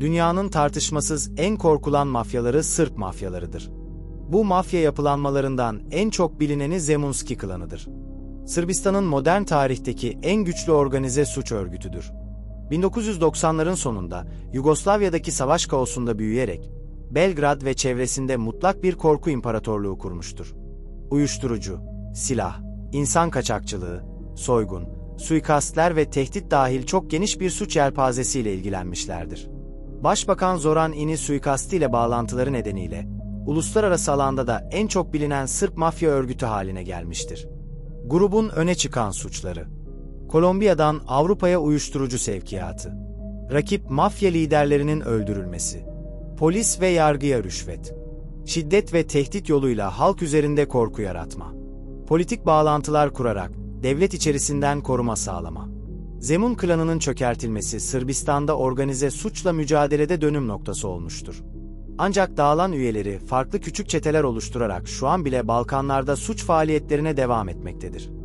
Dünyanın tartışmasız en korkulan mafyaları Sırp mafyalarıdır. Bu mafya yapılanmalarından en çok bilineni Zemunski klanıdır. Sırbistan'ın modern tarihteki en güçlü organize suç örgütüdür. 1990'ların sonunda Yugoslavya'daki savaş kaosunda büyüyerek Belgrad ve çevresinde mutlak bir korku imparatorluğu kurmuştur. Uyuşturucu, silah, insan kaçakçılığı, soygun, suikastler ve tehdit dahil çok geniş bir suç yelpazesiyle ilgilenmişlerdir. Başbakan Zoran İni suikastiyle bağlantıları nedeniyle uluslararası alanda da en çok bilinen Sırp mafya örgütü haline gelmiştir. Grubun öne çıkan suçları. Kolombiya'dan Avrupa'ya uyuşturucu sevkiyatı, rakip mafya liderlerinin öldürülmesi, polis ve yargıya rüşvet, şiddet ve tehdit yoluyla halk üzerinde korku yaratma, politik bağlantılar kurarak devlet içerisinden koruma sağlama. Zemun klanının çökertilmesi Sırbistan'da organize suçla mücadelede dönüm noktası olmuştur. Ancak dağılan üyeleri farklı küçük çeteler oluşturarak şu an bile Balkanlarda suç faaliyetlerine devam etmektedir.